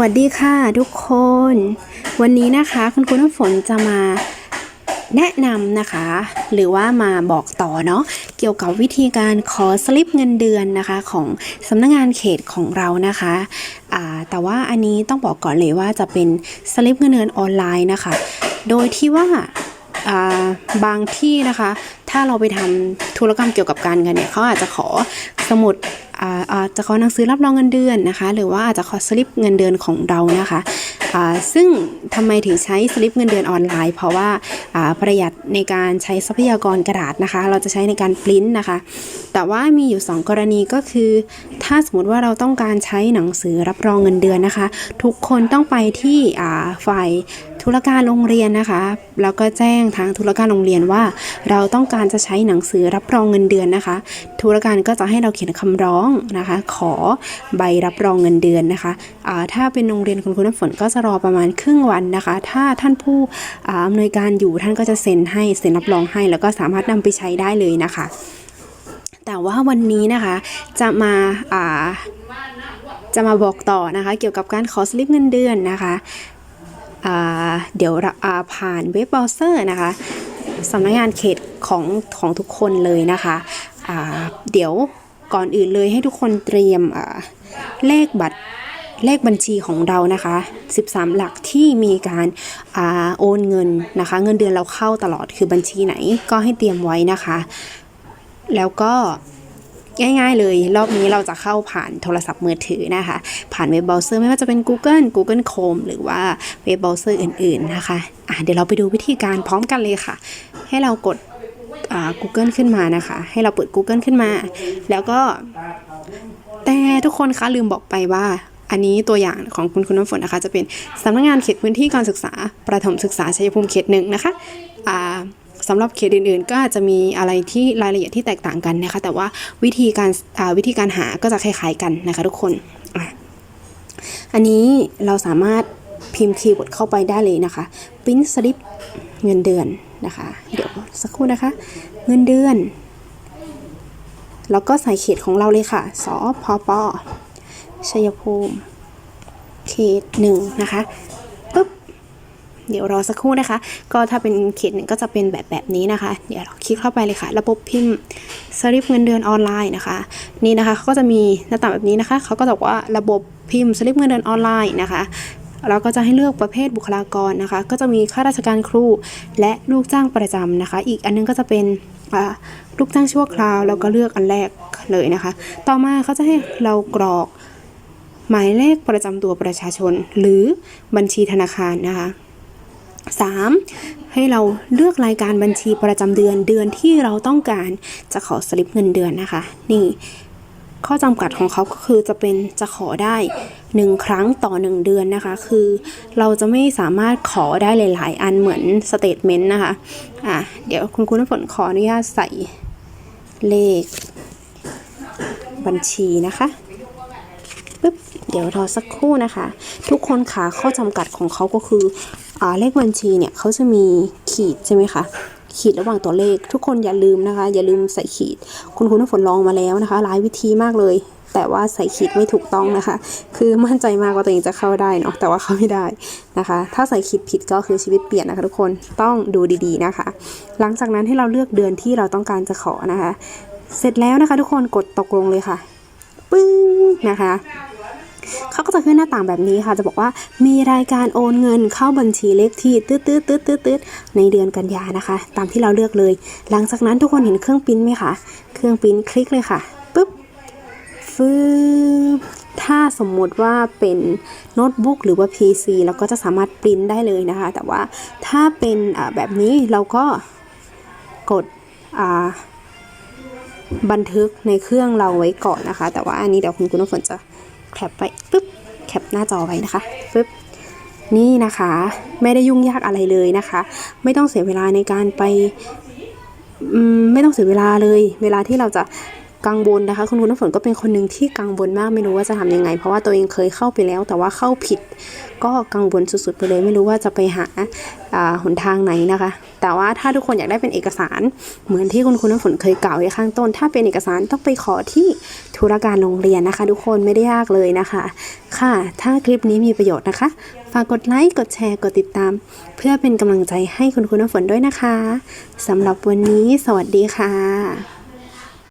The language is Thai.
วัสดีค่ะทุกคน วันนี้นะคะคุณครูน้ำฝนจะมาแนะนำนะคะ หรือว่ามาบอกต่อเนาะเกี่ยวกับวิธีการขอสลิปเงินเดือนนะคะของสำนักงานเขตของเรานะคะแต่ว่าอันนี้ต้องบอกก่อนเลยว่าจะเป็นสลิปเงินเดือนออนไลน์นะคะ โดยที่ว่าบางที่นะคะ ถ้าเราไปทำธุรกรรมเกี่ยวกับการเงินเนี่ยเขาอาจจะขอสมุดอ่าจจะขอหนังสือรับรองเงินเดือนนะคะ หรือว่าอาจจะขอสลิปเงินเดือนของเรานะคะ ซึ่งทำไมถึงใช้สลิปเงินเดือนออนไลน์ เพราะว่าประหยัดในการใช้ทรัพยากรกระดาษนะคะ เราจะใช้ในการปริ้นนะคะ แต่ว่ามีอยู่ 2 กรณีก็คือ ถ้าสมมติว่าเราต้องการใช้หนังสือรับรองเงินเดือนนะคะ ทุกคนต้องไปที่ฝ่ายธุรการโรงเรียนนะคะ แล้วก็แจ้งทางธุรการโรงเรียนว่า เราต้องการจะใช้หนังสือรับรองเงินเดือนนะคะ ธุรการก็จะให้เราเขียนคำร้องนะคะ ขอใบรับรองเงินเดือนนะคะถ้าเป็นโรงเรียนคุณครูน้ำฝนก็จะรอประมาณครึ่งวันนะคะ ถ้าท่านผู้อำนวยการอยู่ท่านก็จะเซ็นให้เซ็นรับรองให้ แล้วก็สามารถนำไปใช้ได้เลยนะคะ แต่ว่าวันนี้นะคะจะมาจะมาบอกต่อนะคะ เกี่ยวกับการขอสลิปเงินเดือนนะคะเดี๋ยวผ่านเว็บเบราว์เซอร์นะคะสำนักงานเขตของของทุกคนเลยนะคะเดี๋ยวก่อนอื่นเลยให้ทุกคนเตรียมเลขบัตร เลขบัญชีของเรานะคะ 13 หลักที่มีการอาโอนเงินนะคะ เงินเดือนเราเข้าตลอดคือบัญชีไหนก็ให้เตรียมไว้นะคะ แล้วก็ง่ายๆเลย รอบนี้เราจะเข้าผ่านโทรศัพท์มือถือนะคะ ผ่านเว็บเบราว์เซอร์ไม่ว่าจะเป็น Google Google Chrome หรือว่าเว็บเบราว์เซอร์อื่นๆนะคะะเดี๋ยวเราไปดูวิธีการพร้อมกันเลยค่ะ ให้เรากด Google ขึ้นมานะคะ ให้เราเปิด Google ขึ้นมา แล้วก็ แต่ทุกคนคะลืมบอกไปว่า อันนี้ตัวอย่างของคุณคุณน้ำฝนนะคะ จะเป็นสำนักงานเขตพื้นที่การศึกษา ประถมศึกษาชัยภูมิเขตหนึ่งนะคะอ่าสำหรับเขตอื่นๆ ก็อาจจะมีอะไรที่รายละเอียดที่แตกต่างกันนะคะ แต่ว่าวิธีการวิธีการหาก็จะคล้ายๆกันนะคะทุกคน อันนี้เราสามารถพิมพ์คีย์เวิร์ดเข้าไปได้เลยนะคะปริ้นสลิปเงินเดือนนะคะ เดี๋ยวสักครู่นะคะ เงินเดือน แล้วก็ใส่เขตของเราเลยค่ะ สพป ชัยภูมิเขตหนึ่งนะคะปุ๊บเดี๋ยวรอสักครู่นะคะ ก็ถ้าเป็นเขตหนึ่งก็จะเป็นแบบแบบนี้นะคะ เดี๋ยวเราคลิกเข้าไปเลยค่ะ ระบบพิมพ์สลิปเงินเดือนออนไลน์นะคะ นี่นะคะเขาก็จะมีหน้าต่างแบบนี้นะคะเขาก็จะบอกว่าระบบพิมพ์สลิปเงินเดือนออนไลน์นะคะเราก็จะให้เลือกประเภทบุคลากรนะคะ ก็จะมีข้าราชการครู และลูกจ้างประจำนะคะ อีกอันนึงก็จะเป็นลูกจ้างชั่วคราวแล้วก็เลือกอันแรกเลยนะคะ ต่อมาเขาจะให้เรากรอก หมายเลขประจำตัวประชาชน หรือบัญชีธนาคารนะคะ 3. ให้เราเลือกรายการบัญชีประจำเดือนเดือนที่เราต้องการจะขอสลิปเงินเดือนนะคะ นี่ข้อจำกัดของเขาก็คือจะเป็นจะขอได้ 1 ครั้งต่อ 1 เดือนนะคะ คือเราจะไม่สามารถขอได้หลาย ๆ อันเหมือนสเตทเมนต์นะคะ อะ เดี๋ยวคุณครูน้ำฝนขออนุญาตใส่เลขบัญชีนะคะ ปึ๊บเดี๋ยวรอสักครู่นะคะ ทุกคนค่ะข้อจำกัดของเขาก็คืออเลขบัญชีเนี่ยเขาจะมีขีดใช่ไหมคะขีดระหว่างตัวเลข ทุกคนอย่าลืมนะคะ อย่าลืมใส่ขีด คุณคุณน้ำฝนลองมาแล้วนะคะ หลายวิธีมากเลย แต่ว่าใส่ขีดไม่ถูกต้องนะคะ คือมั่นใจมากว่าตัวเองจะเข้าได้เนาะแต่ว่าเข้าไม่ได้นะคะ ถ้าใส่ขีดผิดก็คือชีวิตเปลี่ยนนะคะ ทุกคนต้องดูดีๆนะคะ หลังจากนั้นให้เราเลือกเดือนที่เราต้องการจะขอนะคะ เสร็จแล้วนะคะ ทุกคนกดตกลงเลยค่ะ ปึ้งนะคะ เขาก็จะขึ้นหน้าต่างแบบนี้ค่ะ จะบอกว่ามีรายการโอนเงินเข้าบัญชีเลขที่ตืดตืดตืดตืดตืดในเดือนกันยานะคะ ตามที่เราเลือกเลย หลังจากนั้นทุกคนเห็นเครื่องปิ้นไหมคะ เครื่องปิ้นคลิกเลยค่ะปุ๊บฟืบถ้าสมมุติว่าเป็นโน้ตบุ๊กหรือว่า PC เราก็จะสามารถปริ้นได้เลยนะคะ แต่ว่าถ้าเป็นแบบนี้เราก็กดบันทึกในเครื่องเราไว้ก่อนนะคะ แต่ว่าอันนี้เดี๋ยวคุณกุณฝนจะ แคปไปปึ๊บแคปหน้าจอไว้นะคะปึ๊บนี่นะคะ ไม่ได้ยุ่งยากอะไรเลยนะคะ ไม่ต้องเสียเวลาในการไปไม่ต้องเสียเวลาเลย เวลาที่เราจะ กังวลนะคะ คุณครูน้ำฝนก็เป็นคนหนึ่งที่กังวลมากไม่รู้ว่าจะทำยังไง เพราะว่าตัวเองเคยเข้าไปแล้ว แต่ว่าเข้าผิด ก็กังวลสุดๆไปเลย ไม่รู้ว่าจะไปหาอ่าหนทางไหนนะคะ แต่ว่าถ้าทุกคนอยากได้เป็นเอกสารเหมือนที่คุณครูน้ำฝนเคยกล่าวไว้ข้างต้น ถ้าเป็นเอกสารต้องไปขอที่ธุรการโรงเรียนนะคะ ทุกคนไม่ได้ยากเลยนะคะ ค่ะ ถ้าคลิปนี้มีประโยชน์นะคะ ฝากกดไลค์กดแชร์กดติดตาม เพื่อเป็นกำลังใจให้คุณครูน้ำฝนด้วยนะคะสำหรับวันนี้ สวัสดีค่ะ